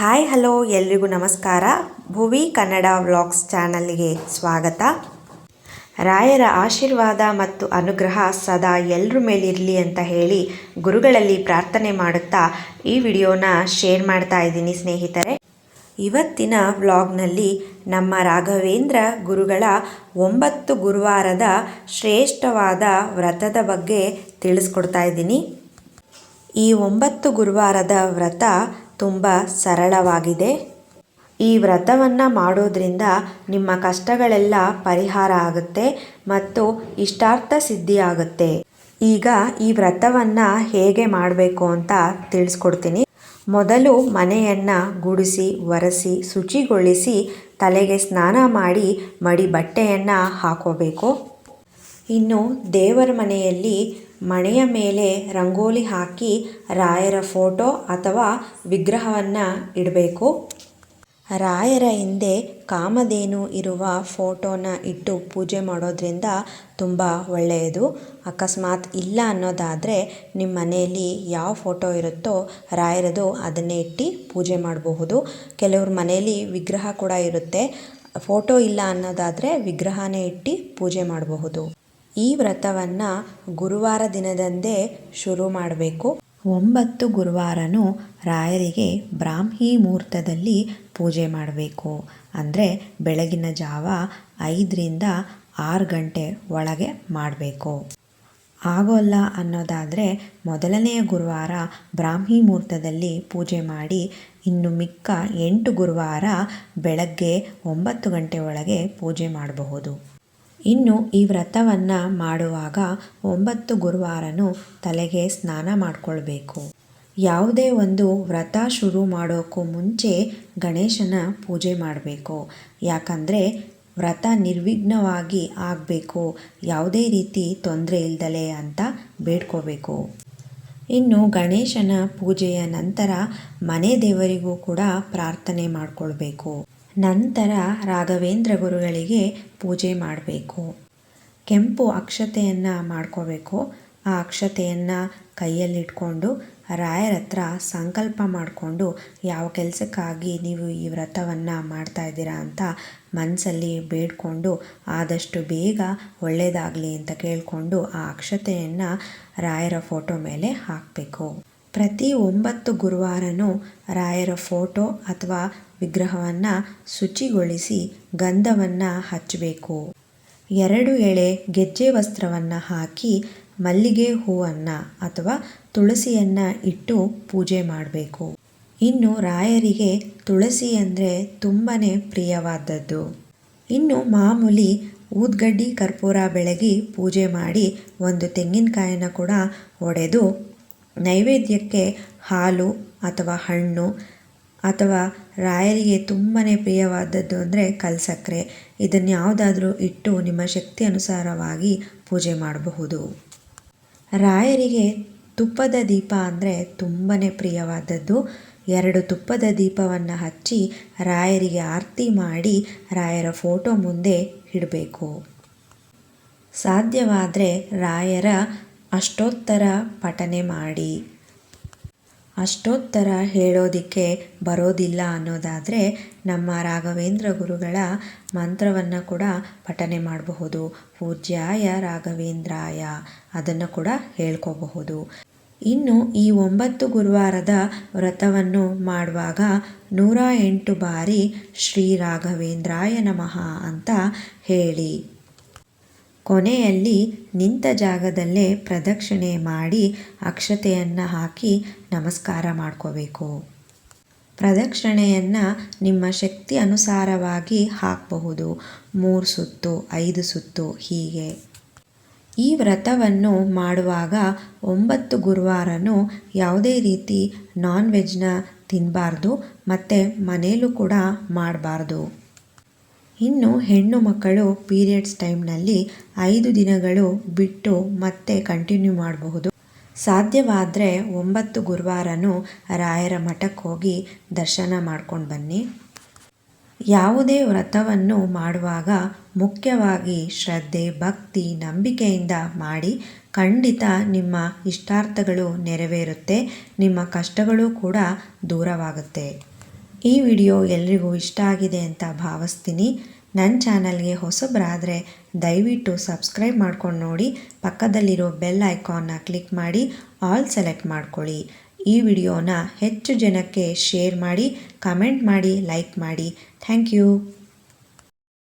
Hi, hello, ಎಲ್ರಿಗೂ ನಮಸ್ಕಾರ. ಭುವಿ Kannada vlogs ಚಾನಲ್ಗೆ ಸ್ವಾಗತ. ರಾಯರ ಆಶೀರ್ವಾದ ಮತ್ತು ಅನುಗ್ರಹ ಸದಾ ಎಲ್ಲರ ಮೇಲಿರಲಿ ಅಂತ ಹೇಳಿ ಗುರುಗಳಲ್ಲಿ ಪ್ರಾರ್ಥನೆ ಮಾಡುತ್ತಾ ಈ ವಿಡಿಯೋನ ಶೇರ್ ಮಾಡ್ತಾ ಇದ್ದೀನಿ ಸ್ನೇಹಿತರೆ. ಇವತ್ತಿನ ವ್ಲಾಗ್ನಲ್ಲಿ ನಮ್ಮ ರಾಘವೇಂದ್ರ ಗುರುಗಳ ಒಂಬತ್ತು ಗುರುವಾರದ ಶ್ರೇಷ್ಠವಾದ ವ್ರತದ ಬಗ್ಗೆ ತಿಳಿಸ್ಕೊಡ್ತಾ ಇದ್ದೀನಿ. ಈ ಒಂಬತ್ತು ಗುರುವಾರದ ವ್ರತ ತುಂಬ ಸರಳವಾಗಿದೆ. ಈ ವ್ರತವನ್ನು ಮಾಡೋದ್ರಿಂದ ನಿಮ್ಮ ಕಷ್ಟಗಳೆಲ್ಲ ಪರಿಹಾರ ಆಗುತ್ತೆ ಮತ್ತು ಇಷ್ಟಾರ್ಥ ಸಿದ್ಧಿ ಆಗುತ್ತೆ. ಈಗ ಈ ವ್ರತವನ್ನು ಹೇಗೆ ಮಾಡಬೇಕು ಅಂತ ತಿಳಿಸ್ಕೊಡ್ತೀನಿ. ಮೊದಲು ಮನೆಯನ್ನು ಗುಡಿಸಿ, ಒರೆಸಿ, ಶುಚಿಗೊಳಿಸಿ ತಲೆಗೆ ಸ್ನಾನ ಮಾಡಿ ಮಡಿ ಬಟ್ಟೆಯನ್ನು ಹಾಕೋಬೇಕು. ಇನ್ನು ದೇವರ ಮನೆಯಲ್ಲಿ ಮಣೆಯ ಮೇಲೆ ರಂಗೋಲಿ ಹಾಕಿ ರಾಯರ ಫೋಟೋ ಅಥವಾ ವಿಗ್ರಹವನ್ನು ಇಡಬೇಕು. ರಾಯರ ಹಿಂದೆ ಕಾಮಧೇನು ಇರುವ ಫೋಟೋನ ಇಟ್ಟು ಪೂಜೆ ಮಾಡೋದ್ರಿಂದ ತುಂಬ ಒಳ್ಳೆಯದು. ಅಕಸ್ಮಾತ್ ಇಲ್ಲ ಅನ್ನೋದಾದರೆ ನಿಮ್ಮ ಮನೆಯಲ್ಲಿ ಯಾವ ಫೋಟೋ ಇರುತ್ತೋ ರಾಯರದು ಅದನ್ನೇ ಇಟ್ಟು ಪೂಜೆ ಮಾಡಬಹುದು. ಕೆಲವ್ರ ಮನೆಯಲ್ಲಿ ವಿಗ್ರಹ ಕೂಡ ಇರುತ್ತೆ. ಫೋಟೋ ಇಲ್ಲ ಅನ್ನೋದಾದರೆ ವಿಗ್ರಹನೇ ಇಟ್ಟು ಪೂಜೆ ಮಾಡಬಹುದು. ಈ ವ್ರತವನ್ನು ಗುರುವಾರ ದಿನದಂದೇ ಶುರು ಮಾಡಬೇಕು. ಒಂಬತ್ತು ಗುರುವಾರನೂ ರಾಯರಿಗೆ ಬ್ರಾಹ್ಮಿ ಮುಹೂರ್ತದಲ್ಲಿ ಪೂಜೆ ಮಾಡಬೇಕು. ಅಂದರೆ ಬೆಳಗಿನ ಜಾವ ಐದರಿಂದ ಆರು ಗಂಟೆ ಒಳಗೆ ಮಾಡಬೇಕು. ಆಗೋಲ್ಲ ಅನ್ನೋದಾದರೆ ಮೊದಲನೆಯ ಗುರುವಾರ ಬ್ರಾಹ್ಮಿ ಮುಹೂರ್ತದಲ್ಲಿ ಪೂಜೆ ಮಾಡಿ ಇನ್ನು ಮಿಕ್ಕ ಎಂಟು ಗುರುವಾರ ಬೆಳಗ್ಗೆ ಒಂಬತ್ತು ಗಂಟೆ ಒಳಗೆ ಪೂಜೆ ಮಾಡಬಹುದು. ಇನ್ನು ಈ ವ್ರತವನ್ನು ಮಾಡುವಾಗ ಒಂಬತ್ತು ಗುರುವಾರನೂ ತಲೆಗೆ ಸ್ನಾನ ಮಾಡಿಕೊಳ್ಬೇಕು. ಯಾವುದೇ ಒಂದು ವ್ರತ ಶುರು ಮಾಡೋಕ್ಕೂ ಮುಂಚೆ ಗಣೇಶನ ಪೂಜೆ ಮಾಡಬೇಕು. ಯಾಕಂದರೆ ವ್ರತ ನಿರ್ವಿಘ್ನವಾಗಿ ಆಗಬೇಕು. ಯಾವುದೇ ರೀತಿ ತೊಂದರೆ ಇಲ್ದಲೆ ಅಂತ ಬೇಡ್ಕೋಬೇಕು. ಇನ್ನು ಗಣೇಶನ ಪೂಜೆಯ ನಂತರ ಮನೆ ದೇವರಿಗೂ ಕೂಡ ಪ್ರಾರ್ಥನೆ ಮಾಡಿಕೊಳ್ಬೇಕು. ನಂತರ ರಾಘವೇಂದ್ರ ಗುರುಗಳಿಗೆ ಪೂಜೆ ಮಾಡಬೇಕು. ಕೆಂಪು ಅಕ್ಷತೆಯನ್ನು ಮಾಡ್ಕೋಬೇಕು. ಆ ಅಕ್ಷತೆಯನ್ನು ಕೈಯಲ್ಲಿಟ್ಕೊಂಡು ರಾಯರ ಹತ್ರ ಸಂಕಲ್ಪ ಮಾಡಿಕೊಂಡು ಯಾವ ಕೆಲಸಕ್ಕಾಗಿ ನೀವು ಈ ವ್ರತವನ್ನು ಮಾಡ್ತಾ ಇದ್ದೀರಾ ಅಂತ ಮನಸ್ಸಲ್ಲಿ ಬೇಡಿಕೊಂಡು ಆದಷ್ಟು ಬೇಗ ಒಳ್ಳೆಯದಾಗಲಿ ಅಂತ ಕೇಳಿಕೊಂಡು ಆ ಅಕ್ಷತೆಯನ್ನು ರಾಯರ ಫೋಟೋ ಮೇಲೆ ಹಾಕಬೇಕು. ಪ್ರತಿ ಒಂಬತ್ತು ಗುರುವಾರನೂ ರಾಯರ ಫೋಟೋ ಅಥವಾ ವಿಗ್ರಹವನ್ನು ಶುಚಿಗೊಳಿಸಿ ಗಂಧವನ್ನು ಹಚ್ಚಬೇಕು. ಎರಡು ಎಳೆ ಗೆಜ್ಜೆ ವಸ್ತ್ರವನ್ನು ಹಾಕಿ ಮಲ್ಲಿಗೆ ಹೂವನ್ನು ಅಥವಾ ತುಳಸಿಯನ್ನು ಇಟ್ಟು ಪೂಜೆ ಮಾಡಬೇಕು. ಇನ್ನು ರಾಯರಿಗೆ ತುಳಸಿ ಅಂದರೆ ತುಂಬಾ ಪ್ರಿಯವಾದದ್ದು. ಇನ್ನು ಮಾಮೂಲಿ ಊದ್ಗಡ್ಡಿ ಕರ್ಪೂರ ಬೆಳಗಿ ಪೂಜೆ ಮಾಡಿ ಒಂದು ತೆಂಗಿನಕಾಯನ್ನು ಕೂಡ ಒಡೆದು ನೈವೇದ್ಯಕ್ಕೆ ಹಾಲು ಅಥವಾ ಹಣ್ಣು ಅಥವಾ ರಾಯರಿಗೆ ತುಂಬಾ ಪ್ರಿಯವಾದದ್ದು ಅಂದರೆ ಕಲ್ಸಕ್ಕರೆ ಇದನ್ನು ಯಾವುದಾದ್ರೂ ಇಟ್ಟು ನಿಮ್ಮ ಶಕ್ತಿ ಅನುಸಾರವಾಗಿ ಪೂಜೆ ಮಾಡಬಹುದು. ರಾಯರಿಗೆ ತುಪ್ಪದ ದೀಪ ಅಂದರೆ ತುಂಬಾ ಪ್ರಿಯವಾದದ್ದು. ಎರಡು ತುಪ್ಪದ ದೀಪವನ್ನು ಹಚ್ಚಿ ರಾಯರಿಗೆ ಆರತಿ ಮಾಡಿ ರಾಯರ ಫೋಟೋ ಮುಂದೆ ಇಡಬೇಕು. ಸಾಧ್ಯವಾದರೆ ರಾಯರ ಅಷ್ಟೋತ್ತರ ಪಠನೆ ಮಾಡಿ. ಅಷ್ಟೋತ್ತರ ಹೇಳೋದಕ್ಕೆ ಬರೋದಿಲ್ಲ ಅನ್ನೋದಾದರೆ ನಮ್ಮ ರಾಘವೇಂದ್ರ ಗುರುಗಳ ಮಂತ್ರವನ್ನು ಕೂಡ ಪಠನೆ ಮಾಡಬಹುದು. ಪೂಜ್ಯಾಯ ರಾಘವೇಂದ್ರಾಯ ಅದನ್ನು ಕೂಡ ಹೇಳ್ಕೋಬಹುದು. ಇನ್ನು ಈ ಒಂಬತ್ತು ಗುರುವಾರದ ವ್ರತವನ್ನು ಮಾಡುವಾಗ ನೂರ ಎಂಟು ಬಾರಿ ಶ್ರೀ ರಾಘವೇಂದ್ರಾಯ ನಮಃ ಅಂತ ಹೇಳಿ. ಕೊನೆಯಲ್ಲಿ ನಿಂತ ಜಾಗದಲ್ಲೇ ಪ್ರದಕ್ಷಿಣೆ ಮಾಡಿ ಅಕ್ಷತೆಯನ್ನು ಹಾಕಿ ನಮಸ್ಕಾರ ಮಾಡ್ಕೋಬೇಕು. ಪ್ರದಕ್ಷಿಣೆಯನ್ನು ನಿಮ್ಮ ಶಕ್ತಿ ಅನುಸಾರವಾಗಿ ಹಾಕಬಹುದು. ಮೂರು ಸುತ್ತು, ಐದು ಸುತ್ತು, ಹೀಗೆ. ಈ ವ್ರತವನ್ನು ಮಾಡುವಾಗ ಒಂಬತ್ತು ಗುರುವಾರನೂ ಯಾವುದೇ ರೀತಿ ನಾನ್ ವೆಜ್ನ ತಿನ್ನಬಾರ್ದು ಮತ್ತು ಮನೇಲೂ ಕೂಡ ಮಾಡಬಾರ್ದು. ಇನ್ನು ಹೆಣ್ಣು ಮಕ್ಕಳು ಪೀರಿಯಡ್ಸ್ ಟೈಮ್ನಲ್ಲಿ ಐದು ದಿನಗಳು ಬಿಟ್ಟು ಮತ್ತೆ ಕಂಟಿನ್ಯೂ ಮಾಡಬಹುದು. ಸಾಧ್ಯವಾದರೆ ಒಂಬತ್ತು ಗುರುವಾರನೂ ರಾಯರ ಮಠಕ್ಕೆ ಹೋಗಿ ದರ್ಶನ ಮಾಡ್ಕೊಂಡು ಬನ್ನಿ. ಯಾವುದೇ ವ್ರತವನ್ನು ಮಾಡುವಾಗ ಮುಖ್ಯವಾಗಿ ಶ್ರದ್ಧೆ, ಭಕ್ತಿ, ನಂಬಿಕೆಯಿಂದ ಮಾಡಿ ಖಂಡಿತ ನಿಮ್ಮ ಇಷ್ಟಾರ್ಥಗಳು ನೆರವೇರುತ್ತೆ, ನಿಮ್ಮ ಕಷ್ಟಗಳು ಕೂಡ ದೂರವಾಗುತ್ತೆ. ಈ ವಿಡಿಯೋ ಎಲ್ರಿಗೂ ಇಷ್ಟ ಆಗಿದೆ ಅಂತ ಭಾವಿಸ್ತೀನಿ. ನನ್ನ ಚಾನಲ್ಗೆ ಹೊಸಬರಾದರೆ ದಯವಿಟ್ಟು ಸಬ್ಸ್ಕ್ರೈಬ್ ಮಾಡ್ಕೊಂಡು ನೋಡಿ, ಪಕ್ಕದಲ್ಲಿರೋ ಬೆಲ್ ಐಕಾನ್ನ ಕ್ಲಿಕ್ ಮಾಡಿ, ಆಲ್ ಸೆಲೆಕ್ಟ್ ಮಾಡ್ಕೊಳ್ಳಿ. ಈ ವಿಡಿಯೋನ ಹೆಚ್ಚು ಜನಕ್ಕೆ ಶೇರ್ ಮಾಡಿ, ಕಮೆಂಟ್ ಮಾಡಿ, ಲೈಕ್ ಮಾಡಿ. Thank you.